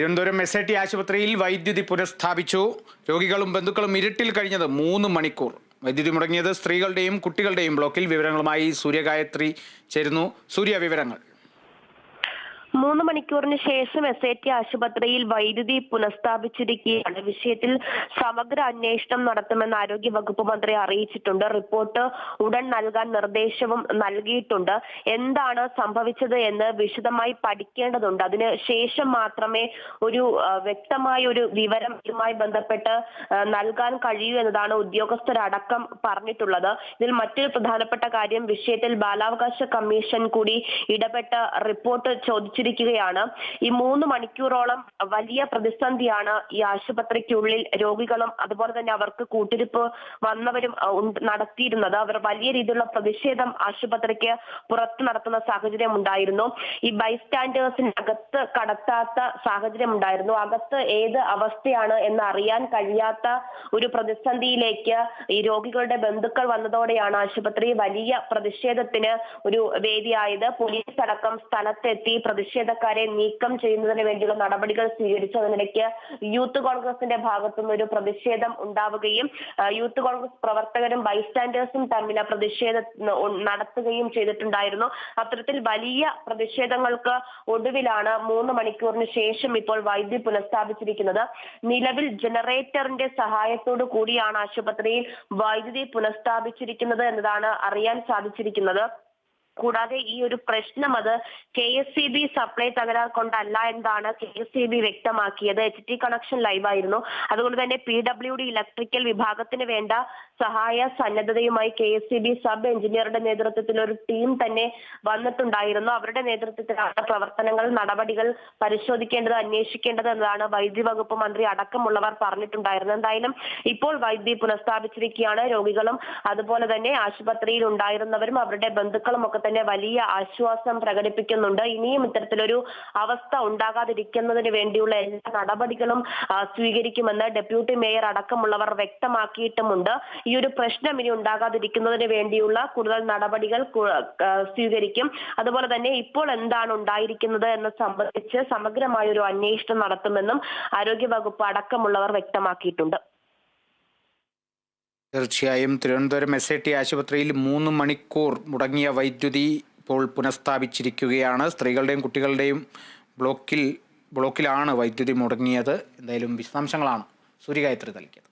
Thiruvananthapuram S I T ആശുപത്രിയിൽ വൈദ്യുതി പുനഃസ്ഥാപിച്ചു. രോഗികളും ബന്ധുക്കളും ഇരുട്ടിൽ കഴിഞ്ഞത് മൂന്ന് മണിക്കൂർ. വൈദ്യുതി മുടങ്ങിയത് സ്ത്രീകളുടെയും കുട്ടികളുടെയും ബ്ലോക്കിൽ വിവരങ്ങളുമായി സൂര്യഗായത്രി ചേരുന്നു. സൂര്യ വിവരങ്ങൾ. മൂന്ന് മണിക്കൂറിന് ശേഷം എസ് ഐ ടി ആശുപത്രിയിൽ വൈദ്യുതി പുനഃസ്ഥാപിച്ചിരിക്കുകയാണ്. വിഷയത്തിൽ സമഗ്ര അന്വേഷണം നടത്തുമെന്ന് ആരോഗ്യ വകുപ്പ് മന്ത്രി അറിയിച്ചിട്ടുണ്ട്. റിപ്പോർട്ട് ഉടൻ നൽകാൻ നിർദ്ദേശവും നൽകിയിട്ടുണ്ട്. എന്താണ് സംഭവിച്ചത് എന്ന് വിശദമായി പഠിക്കേണ്ടതുണ്ട്. അതിന് ശേഷം മാത്രമേ ഒരു വ്യക്തമായ ഒരു വിവരം ഇതുമായി ബന്ധപ്പെട്ട് നൽകാൻ കഴിയൂ എന്നതാണ് ഉദ്യോഗസ്ഥരടക്കം പറഞ്ഞിട്ടുള്ളത്. ഇതിൽ മറ്റൊരു പ്രധാനപ്പെട്ട കാര്യം വിഷയത്തിൽ ബാലാവകാശ കമ്മീഷൻ കൂടി ഇടപെട്ട റിപ്പോർട്ട് ചോദിച്ചിരിക്കുകയാണ് ഈ മൂന്ന് മണിക്കൂറോളം വലിയ പ്രതിസന്ധിയാണ് ഈ ആശുപത്രിക്കുള്ളിൽ രോഗികളും അതുപോലെ തന്നെ അവർക്ക് കൂട്ടിരിപ്പ് വന്നവരും നടത്തിയിരുന്നത്. അവർ വലിയ രീതിയിലുള്ള പ്രതിഷേധം ആശുപത്രിക്ക് പുറത്ത് നടത്തുന്ന സാഹചര്യം ഉണ്ടായിരുന്നു. ഈ ബൈസ്റ്റാൻഡേഴ്സിന് അകത്ത് കടത്താത്ത സാഹചര്യം ഉണ്ടായിരുന്നു. അകത്ത് ഏത് അവസ്ഥയാണ് എന്ന് അറിയാൻ കഴിയാത്ത ഒരു പ്രതിസന്ധിയിലേക്ക് ഈ രോഗികളുടെ ബന്ധുക്കൾ വന്നതോടെയാണ് ആശുപത്രി വലിയ പ്രതിഷേധത്തിന് ഒരു വേദിയായത്. പോലീസ് അടക്കം സ്ഥലത്തെത്തി പ്രതിഷേധക്കാരെ നീക്കം ചെയ്യുന്നതിന് വേണ്ടിയുള്ള നടപടികൾ സ്വീകരിച്ചതിനിടയ്ക്ക് യൂത്ത് കോൺഗ്രസിന്റെ ഭാഗത്തുനിന്ന് ഒരു പ്രതിഷേധം ഉണ്ടാവുകയും യൂത്ത് കോൺഗ്രസ് പ്രവർത്തകരും ബൈസ്റ്റാൻഡേഴ്സും തമ്മിൽ ആ പ്രതിഷേധ നടത്തുകയും ചെയ്തിട്ടുണ്ടായിരുന്നു. അത്തരത്തിൽ വലിയ പ്രതിഷേധങ്ങൾക്ക് ഒടുവിലാണ് മൂന്ന് മണിക്കൂറിന് ശേഷം ഇപ്പോൾ വൈദ്യുതി പുനഃസ്ഥാപിച്ചിരിക്കുന്നത്. നിലവിൽ ജനറേറ്ററിന്റെ സഹായത്തോടു കൂടിയാണ് ആശുപത്രിയിൽ വൈദ്യുതി പുനഃസ്ഥാപിച്ചിരിക്കുന്നത് എന്നതാണ് അറിയാൻ സാധിച്ചിരിക്കുന്നത്. കൂടാതെ ഈ ഒരു പ്രശ്നം അത് K S E B supply തകരാർ കൊണ്ടല്ല എന്നാണ് കെ എസ് സി ബി വ്യക്തമാക്കിയത്. എച്ച് ടി കണക്ഷൻ ലൈവ് ആയിരുന്നു. അതുകൊണ്ട് തന്നെ പി ഡബ്ല്യു ഡി ഇലക്ട്രിക്കൽ വിഭാഗത്തിന് വേണ്ട സഹായ സന്നദ്ധതയുമായി K S E B sub എഞ്ചിനീയറുടെ നേതൃത്വത്തിൽ ഒരു ടീം തന്നെ വന്നിട്ടുണ്ടായിരുന്നു. അവരുടെ നേതൃത്വത്തിലാണ് പ്രവർത്തനങ്ങൾ നടപടികൾ പരിശോധിക്കേണ്ടത് അന്വേഷിക്കേണ്ടത് എന്നതാണ് വൈദ്യുതി വകുപ്പ് മന്ത്രി അടക്കമുള്ളവർ പറഞ്ഞിട്ടുണ്ടായിരുന്നത്. എന്തായാലും ഇപ്പോൾ വൈദ്യുതി പുനഃസ്ഥാപിച്ചിരിക്കുകയാണ്. രോഗികളും അതുപോലെ തന്നെ ആശുപത്രിയിൽ ഉണ്ടായിരുന്നവരും അവരുടെ ബന്ധുക്കളും ഒക്കെ തന്നെ വലിയ ആശ്വാസം പ്രകടിപ്പിക്കുന്നുണ്ട്. ഇനിയും ഇത്തരത്തിലൊരു അവസ്ഥ ഉണ്ടാകാതിരിക്കുന്നതിന് വേണ്ടിയുള്ള എല്ലാ നടപടികളും സ്വീകരിക്കുമെന്ന് ഡെപ്യൂട്ടി മേയർ അടക്കമുള്ളവർ വ്യക്തമാക്കിയിട്ടുമുണ്ട്. ഈ ഒരു പ്രശ്നം ഇനി ഉണ്ടാകാതിരിക്കുന്നതിന് വേണ്ടിയുള്ള കൂടുതൽ നടപടികൾ സ്വീകരിക്കും. അതുപോലെ തന്നെ ഇപ്പോൾ എന്താണ് ഉണ്ടായിരിക്കുന്നത് എന്ന് സംബന്ധിച്ച് സമഗ്രമായ ഒരു അന്വേഷണം നടത്തുമെന്നും ആരോഗ്യവകുപ്പ് അടക്കമുള്ളവർ വ്യക്തമാക്കിയിട്ടുണ്ട്. തീർച്ചയായും. തിരുവനന്തപുരം എസ് ഐ ടി ആശുപത്രിയിൽ മൂന്ന് മണിക്കൂർ മുടങ്ങിയ വൈദ്യുതി ഇപ്പോൾ പുനഃസ്ഥാപിച്ചിരിക്കുകയാണ്. സ്ത്രീകളുടെയും കുട്ടികളുടെയും ബ്ലോക്കിൽ ബ്ലോക്കിലാണ് വൈദ്യുതി മുടങ്ങിയത്. എന്തായാലും വിശദാംശങ്ങളാണ് സൂര്യഗായത്രി നൽകിയത്.